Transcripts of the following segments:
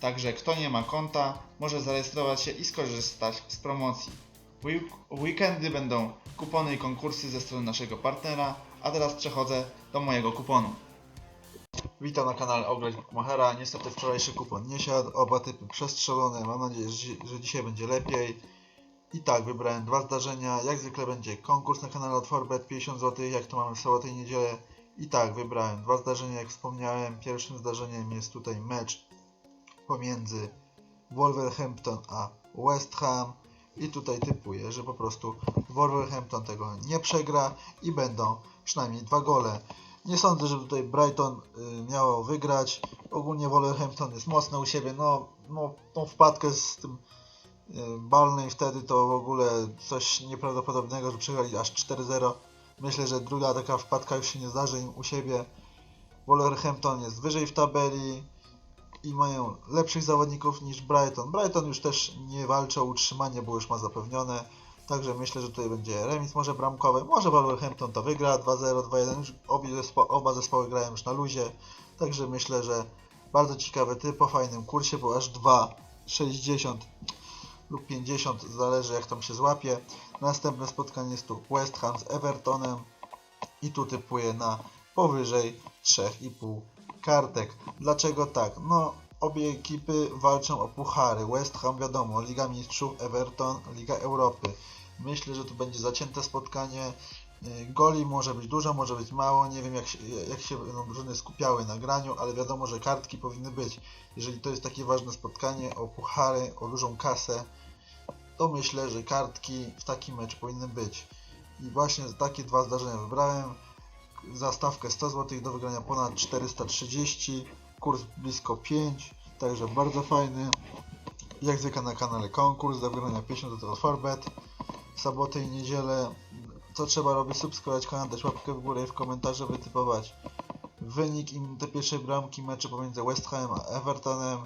Także kto nie ma konta, może zarejestrować się i skorzystać z promocji. Weekendy będą kupony i konkursy ze strony naszego partnera, a teraz przechodzę do mojego kuponu. Witam na kanale Ograć Bookmachera. Niestety wczorajszy kupon nie siadł, oba typy przestrzelone. Mam nadzieję, że, dzi- że dzisiaj będzie lepiej. I tak, wybrałem dwa zdarzenia. Jak zwykle będzie konkurs na kanale od Forbet 50 zł, jak to mamy w sobotę i niedzielę. I tak, wybrałem dwa zdarzenia, jak wspomniałem. Pierwszym zdarzeniem jest tutaj mecz pomiędzy Wolverhampton a West Ham. I tutaj typuję, że po prostu Wolverhampton tego nie przegra i będą przynajmniej dwa gole. Nie sądzę, że tutaj Brighton y, miało wygrać. Ogólnie Wolverhampton jest mocny u siebie. No, no tą wpadkę z tym y, Balnej wtedy to w ogóle coś nieprawdopodobnego, że przegrali aż 4-0. Myślę, że druga taka wpadka już się nie zdarzy im u siebie. Wolverhampton jest wyżej w tabeli i mają lepszych zawodników niż Brighton. Brighton już też nie walczy o utrzymanie, bo już ma zapewnione. Także myślę, że tutaj będzie remis może bramkowy. Może Wolverhampton to wygra 2-0, 2-1. Już obie zespo oba zespoły grają już na luzie. Także myślę, że bardzo ciekawy typ po fajnym kursie, bo aż 2,60 lub 50, zależy jak tam się złapie. Następne spotkanie jest tu West Ham z Evertonem i tu typuję na powyżej 3,5 kartek. Dlaczego tak? No, obie ekipy walczą o puchary. West Ham wiadomo, Liga Mistrzów, Everton, Liga Europy. Myślę, że tu będzie zacięte spotkanie. Y, Goli może być dużo, może być mało. Nie wiem, jak się, jak się będą drużyny skupiały na graniu, ale wiadomo, że kartki powinny być. Jeżeli to jest takie ważne spotkanie o puchary, o dużą kasę, to myślę, że kartki w takim mecz powinny być. I właśnie takie dwa zdarzenia wybrałem. Za stawkę 100 zł do wygrania ponad 430, kurs blisko 5, także bardzo fajny. Jak zwykle na kanale konkurs do wygrania 50 zł. W sobotę i niedzielę co trzeba robić? Subskrybować kanał, dać łapkę w górę i w komentarze wytypować wynik i te pierwsze bramki meczu pomiędzy West Ham a Evertonem.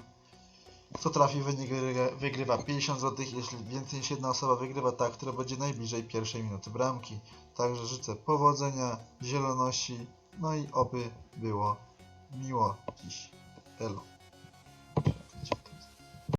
Kto trafi wynik wygrywa- wygrywa 50 zł, jeśli więcej niż jedna osoba wygrywa ta, która będzie najbliżej pierwszej minuty bramki. Także życzę powodzenia, zieloności, no i oby było miło dziś. Elo.